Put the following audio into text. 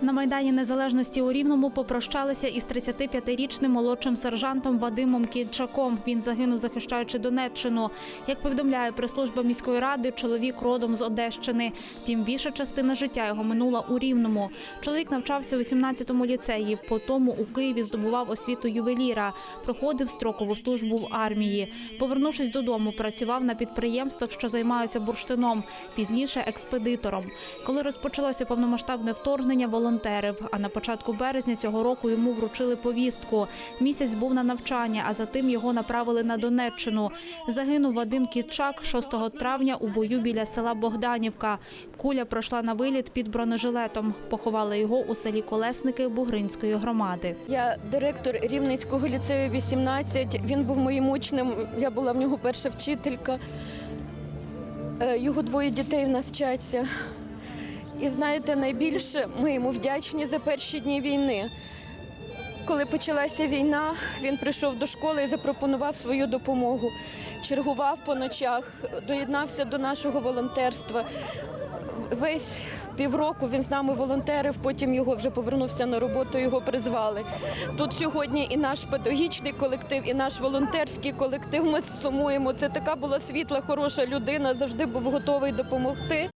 На Майдані Незалежності у Рівному попрощалися із 35-річним молодшим сержантом Вадимом Кінчаком. Він загинув, захищаючи Донеччину. Як повідомляє прес-служба міської ради, чоловік родом з Одещини. Втім, більша частина життя його минула у Рівному. Чоловік навчався у 17-му ліцеї. Потім у Києві здобував освіту ювеліра. Проходив строкову службу в армії. Повернувшись додому, працював на підприємствах, що займаються бурштином. Пізніше експедитором. Коли розпочалося повномасштабне вторгнення, волонтерив. А на початку березня цього року йому вручили повістку. Місяць був на навчання, а затим його направили на Донеччину. Загинув Вадим Кітчак 6 травня у бою біля села Богданівка. Куля пройшла на виліт під бронежилетом. Поховали його у селі Колесники Бугринської громади. Я директор Рівненського ліцею 18. Він був моїм учнем. Я була в нього перша вчителька. Е, Його двоє дітей в нас вчаться. І знаєте, найбільше ми йому вдячні за перші дні війни. Коли почалася війна, він прийшов до школи і запропонував свою допомогу. Чергував по ночах, доєднався до нашого волонтерства. Весь півроку він з нами волонтерив, потім його вже повернувся на роботу, його призвали. Тут сьогодні і наш педагогічний колектив, і наш волонтерський колектив. Ми сумуємо. Це така була світла, хороша людина, завжди був готовий допомогти.